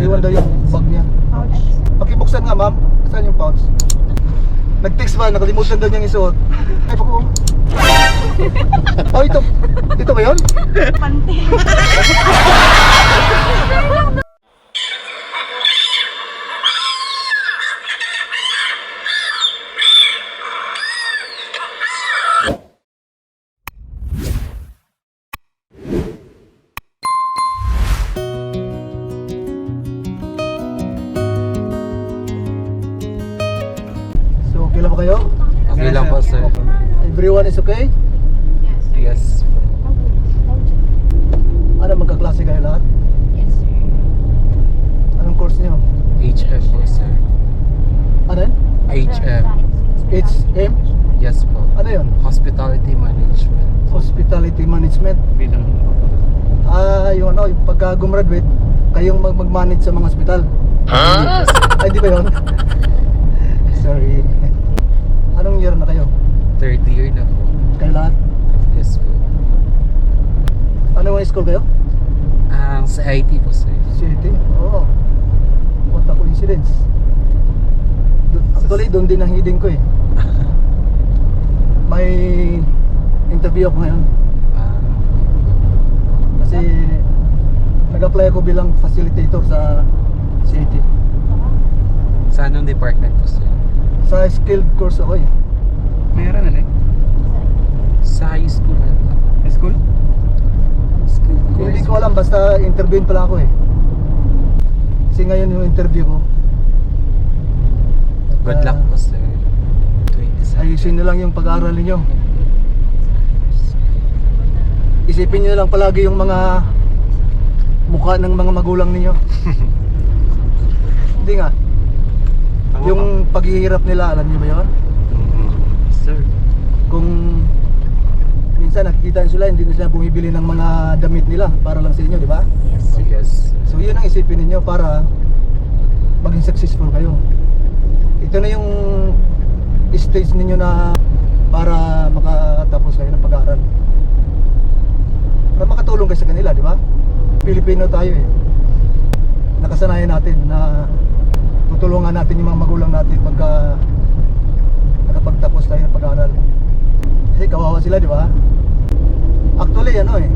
Iwan daw yung bag niya. Ouch. Pakibuksan nga, ma'am. Saan yung pouch? Nag-text ba? Nakalimutan daw niyang isuot. Ay, paku. oh, ito. Ito ba yun? Pante. pagka gumraduate, kayong mag mag-manage sa mga hospital. Huh? Ay, di ba yun? Sorry. Anong year na kayo? Third year na po. Kayo lahat? Yes po. Ano yung school kayo? Ang sa IT po, sir. City? Oo. What a coincidence. Do- Actually, doon din ang hiding ko eh. May interview ako ngayon. Ah, Kasi nag-apply ako bilang facilitator sa city. sa anong department po, sir? Sa skilled course ako eh. Meron na eh. Sa high school na po. School? School Hindi course. ko alam, basta interviewin pala ako eh. Kasi ngayon yung interview ko. Good luck po, sir. 27. Ayusin nyo lang yung pag-aaral ninyo. Isipin nyo lang palagi yung mga mukha ng mga magulang ninyo. Hindi nga. Tama Yung paghihirap nila, alam nyo ba yun? Mhm. Sir. Kung minsan nakikita nyo sila, hindi na sila bumibili ng mga damit nila para lang sa inyo, di ba? Yes, sir. yes. sir. So yun ang isipin ninyo para maging successful kayo. Ito na yung stage ninyo na para makatapos kayo ng pag-aaral. Para makatulong kayo sa kanila, di ba? Pilipino tayo eh. Nakasanayan natin na tutulungan natin yung mga magulang natin pagka nakapagtapos tayo ng pag-aaral. Kasi kawawa sila, di ba? Actually, ano eh,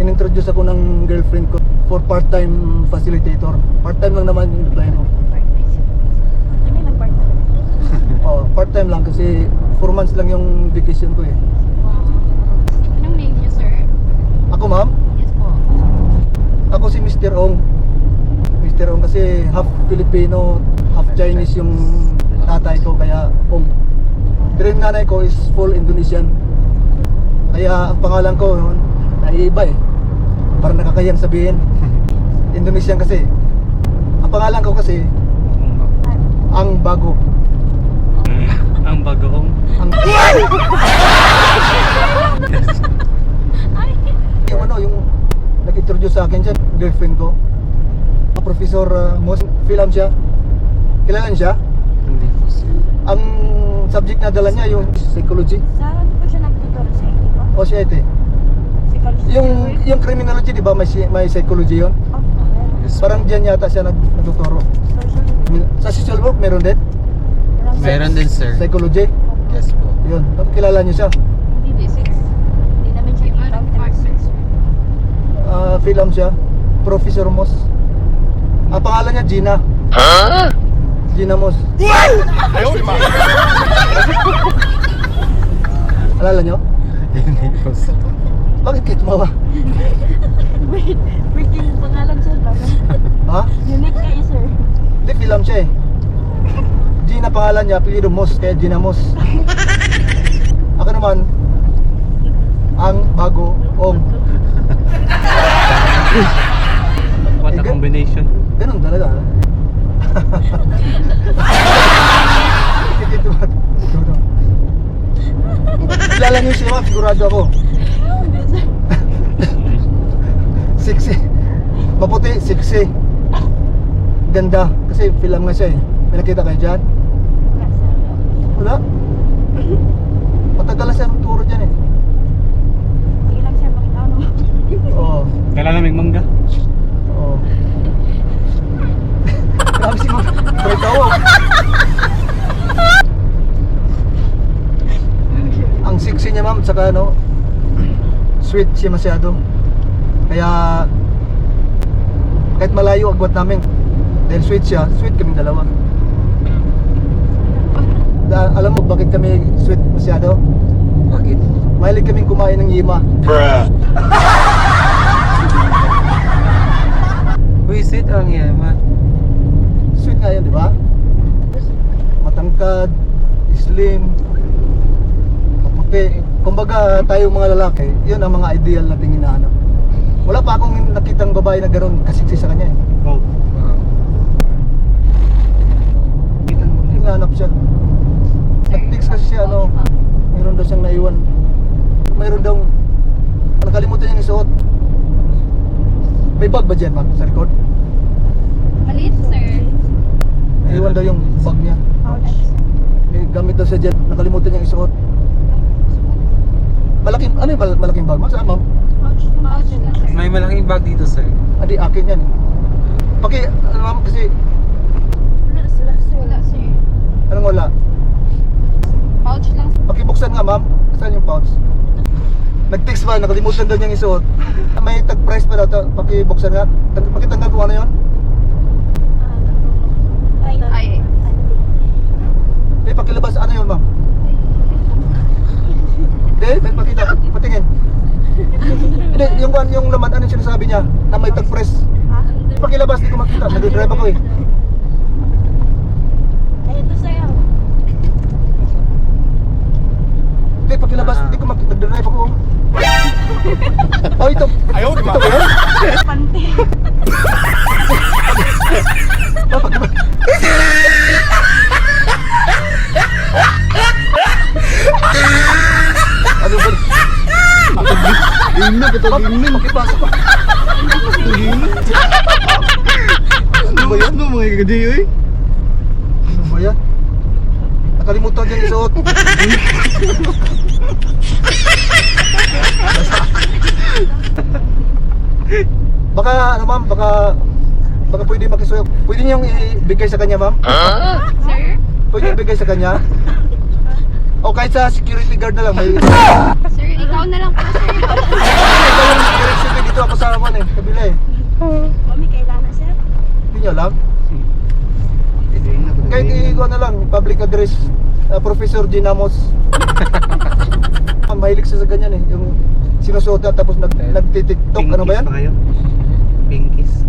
inintroduce ako ng girlfriend ko for part-time facilitator. Part-time lang naman yung apply ko. Nag-part. Oh, part-time lang kasi 4 months lang yung vacation ko eh. Wow. Anong name niyo, sir? Ako ma'am, Yes po. ako si Mr. Ong. Mr. Ong kasi half Filipino, half Chinese yung tatay ko kaya Ong. Pero yung nanay ko is full Indonesian. Kaya ang pangalan ko naiiba eh. Parang nakakayang sabihin. Indonesian kasi. Ang pangalan ko kasi ang bago. Ang bagoong. Ang Ay! yung ano, yung nag-introduce sa siya, girlfriend ko. Professor uh, Mos, film siya. Kilala niyo siya? Hindi po, sir. Ang subject na dala niya yung psychology Saan po siya nagtuturo sa inyo po? o siya ito. Psychology. Yung yung criminology, di ba may may psychology 'yon? Oh, okay. Yes, Parang diyan yata siya nag nagtuturo. Social. Sa social work meron din Meron din, sir. psychology. Yes po. 'Yun. Kilala niyo siya? Hindi, sir. Hindi namin siya i-contact, sir. Ah, film siya. Professor Mos. Ang pangalan niya Gina. Gina Mos. Alala niyo? Hindi sir. Bakit kayo tumawa? Wait, wait yung pangalan, sir. Bago. Ha? Unique kayo, sir. Hindi, film siya eh. Gina pangalan niya, apelido Mos, kaya Gina Mos. sigurado ako. sexy. Maputi, sexy. Ganda. Kasi film nga siya eh. May nakita kayo dyan? Wala. Matagal na siya ng turo dyan eh. Sige lang siya, makita ko Oo. Kailan naming mangga? Oo. Grabe si Mangga. Sweet siya masyado. Kaya kahit malayo agwat namin dahil sweet siya, sweet kaming dalawa. Da, alam mo bakit kami sweet masyado? Bakit? Mahilig kaming kumain ng yima. Uy, sweet ang yaman. Sweet nga yun, di ba? Matangkad, slim. Kumbaga tayo mga lalaki, yun ang mga ideal na tingin hinahanap. Wala pa akong nakitang babae na gano'n kasiksi sa kanya eh. Wow. Hinahanap siya. Nag-text kasi siya, ano, mayroon daw siyang naiwan. Mayroon daw, nakalimutan niyang isuot. May bag ba dyan, ma'am, sa record? Maliit, sir. Naiwan daw yung bag niya. May gamit daw siya dyan, nakalimutan niyang isuot. Malaking, ano yung mal- malaking bag? Masa, ma'am? May malaking bag dito, sir. Adi, akin yan. Paki, ano ma'am, kasi, Wala, sir. Wala, sir. anong wala? Pouch lang. Pakibuksan nga, ma'am. Saan yung pouch? Nag-text ba? Nakalimutan daw niyang isuot. May tag price pa daw. to. Pakibuksan nga. Tang- Pakitanggal kung ano yun. Ay, ay. Eh, pakilabas. Ano yun, ma'am? Hindi, may pakita. Patingin. Hindi, yung, yung laman, ano yung sinasabi niya? Na may tag press. Pakilabas, di ko makita. Nag-drive ako eh. Kita gino. Pakipasok pa. Ano ba yan? Ano mga kagadi eh? Ano ba yan? Nakalimutan niya isuot. baka ano ma'am, baka baka pwede makisuyo. Pwede niyong ibigay sa kanya ma'am? Sir? Pwede ibigay sa kanya? O kahit sa security guard na lang may Sir, ikaw na lang po, sir. Ikaw yung security dito ako sa aman eh, kabila eh. Kami kailangan, sir. Hindi niyo alam? Kahit i-go na lang, public address, uh, Professor Ginamos. Mahilig siya sa ganyan eh, yung sinusuot na tapos nag, nagtitiktok, ano ba yan? pa kayo? Pinkies.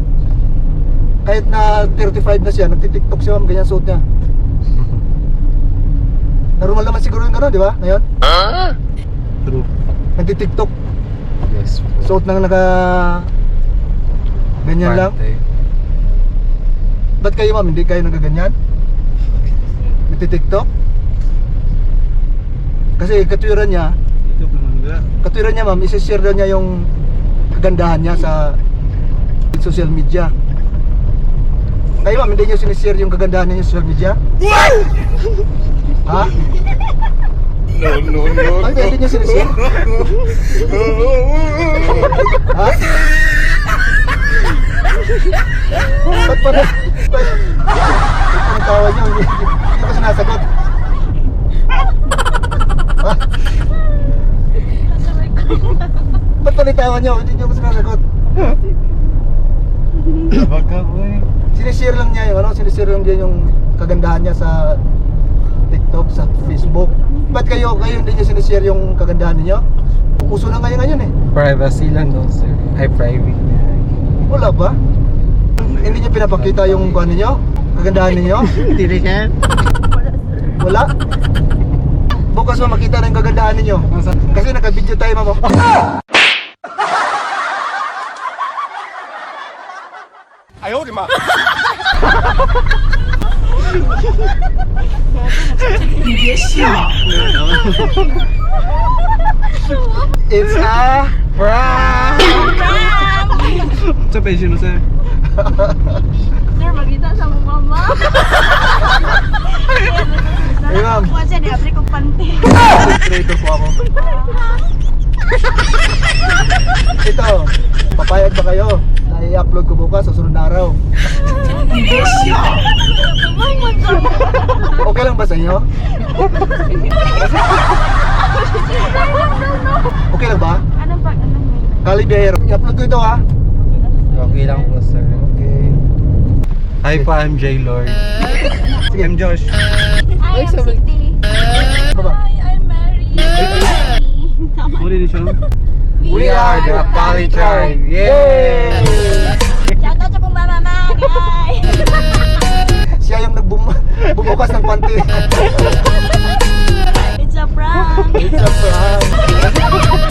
Kahit na 35 na siya, nagtitiktok siya, ma'am, ganyan suot niya. Normal naman siguro yung gano'n, di ba? Ngayon, True. nagtitiktok, Yes po. suot nang naka... Ganyan lang. Ba't kayo ma'am, hindi kayo nagaganyan? Nagtitiktok? Kasi katwiran niya, katwiran niya ma'am, isi-share daw niya yung kagandahan niya sa social media. Kayo ma'am, hindi niyo sinishare yung kagandahan niya sa social media? ha? No, no, no. Ay, hindi niyo sinishare? ha? Ba't pa na? Ba't ang tawa niyo? Hindi, hindi ko sinasagot. Ha? Ba't pa nitawa niyo? Hindi niyo ko sinasagot. Sabag ka po eh. Sinishare lang niya yung ano, sinishare lang niya yung kagandahan niya sa TikTok, sa Facebook. Ba't kayo, kayo hindi niyo sinishare yung kagandahan niyo? Uso na ngayon ngayon eh. Privacy lang daw, sir. Ay, private. Wala ba? Hindi niyo pinapakita yung kuha niyo? Kagandahan niyo? Hindi siya. Wala? Bukas mo makita na yung kagandahan ninyo. Kasi naka-video tayo mamo. Ayaw, di ma. It's a prank! Sa page mo sir. Sir, magkita sa mo, mama. Hey, ma'am. Kuha siya, di-apre kong pante. Creator po ako. Ito, papayag ba kayo i-upload ko bukas sa sunod na araw? Okay lang ba sa inyo? Okay lang ba? Anong pag, anong Kali Biyahero. I-upload ko ito ha. Okay lang po, sir. Okay. Hi po, I'm J. Lord. Sige. I'm Josh. I am City. Baba. Hi, I'm Mary. Muli ni siya. We are the Poly Tribe. Yay! Bubukas ng panty. It's a prank. It's a prank.